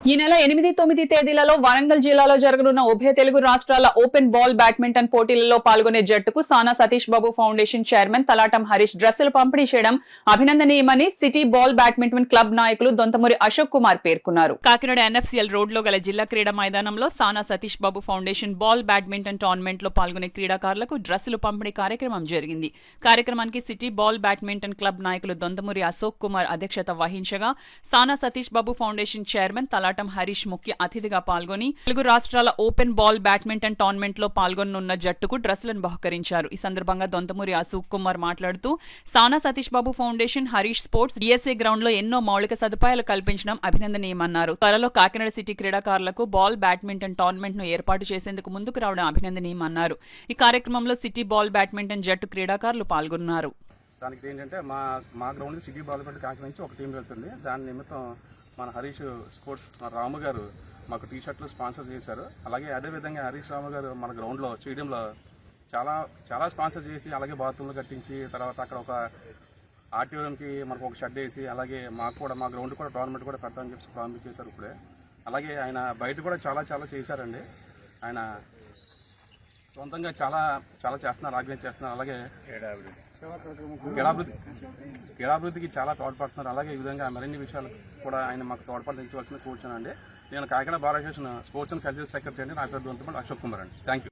ఈ నెల ఎనిమిది తొమ్మిది తేదీలలో వరంగల్ జిల్లాలో జరగనున్న ఉభయ తెలుగు రాష్ట్రాల ఓపెన్ బాల్ బ్యాడ్మింటన్ పోటీలలో పాల్గొనే జట్టుకు సానా సతీష్ బాబు ఫౌండేషన్ చైర్మన్ తలాటం హరీష్ డ్రెస్సులు పంపిణీ చేయడం అభినందనీయమని సిటీ బాల్ బ్యాడ్మింటన్ క్లబ్ నాయకులు దొంతమూరి అశోక్ కుమార్ పేర్కొన్నారు. కాకినాడ ఎన్ఎఫ్సిఎల్ రోడ్లో గల జిల్లా క్రీడా మైదానంలో Sana Satish Babu foundation ball badminton టోర్నమెంట్లో పాల్గొనే క్రీడాకారులకు డ్రెస్సులు పంపిణీ కార్యక్రమం జరిగింది. కార్యక్రమానికి సిటీ బాల్ బ్యాడ్మింటన్ క్లబ్ నాయకులు దొంతమూరి అశోక్ కుమార్ అధ్యక్షత వహించగా సానా సతీష్ బాబు ఫౌండేషన్ చైర్మన్ తలాటం హరీష్ ముఖ్య అతిథిగా పాల్గొని తెలుగు రాష్ట్రాల ఓపెన్ బాల్ బ్యాడ్మింటన్ టోర్నమెంట్లో పాల్గొనున్న జట్టుకు డ్రెస్లను బహుకరించారు. ఈ సందర్భంగా దొంతమూరి అశోక్ కుమార్ మాట్లాడుతూ Sana Satish Babu foundation Harish sports DSA గ్రౌండ్లో ఎన్నో మౌలిక సదుపాయాలు కల్పించడం అభినందనీయమన్నారు. త్వరలో కాకినాడ సిటీ క్రీడాకారులకు బాల్ బ్యాడ్మింటన్ టోర్నమెంట్ను ఏర్పాటు చేసేందుకు ముందుకు రావడం అభినందనీయమన్నారు. ఈ కార్యక్రమంలో సిటీ బాల్ బ్యాడ్మింటన్ జట్టు క్రీడాకారులు పాల్గొన్నారు. దానికి ఏంటంటే మా మా గ్రౌండ్ సిటీ బాల్పేట కాకి నుంచి ఒక టీం వెళ్తుంది. దాని నిమిత్తం మన హరీష్ స్పోర్ట్స్ మన రాము గారు మాకు టీ షర్ట్లు స్పాన్సర్ చేశారు. అలాగే అదేవిధంగా హరీష్ రాము గారు మన గ్రౌండ్లో స్టేడియంలో చాలా చాలా స్పాన్సర్ చేసి అలాగే బాత్రూమ్లు కట్టించి తర్వాత అక్కడ ఒక ఆర్టీఓఎంకి మనకు ఒక షెడ్ వేసి అలాగే మాకు కూడా మా గ్రౌండ్ కూడా టోర్నమెంట్ కూడా పెడతామని చెప్పి ప్రారంభించేశారు ఇప్పుడే. అలాగే ఆయన బయట కూడా చాలా చాలా చేశారండి. ఆయన సొంతంగా చాలా చాలా చేస్తున్నారు ఆర్గనైజ్ చేస్తున్నారు. అలాగే క్రీడాభివృద్ధి క్రీడాభివృద్ధికి చాలా తోడ్పడుతున్నారు. అలాగే ఈ విధంగా మరిన్ని విషయాలు కూడా ఆయన మాకు తోడ్పడించవలసిన కూర్చున్నానండి నేను Kakinada association sports and cultural secretary అండి. నా పేరు అశోక్ కుమార్ అండి. థ్యాంక్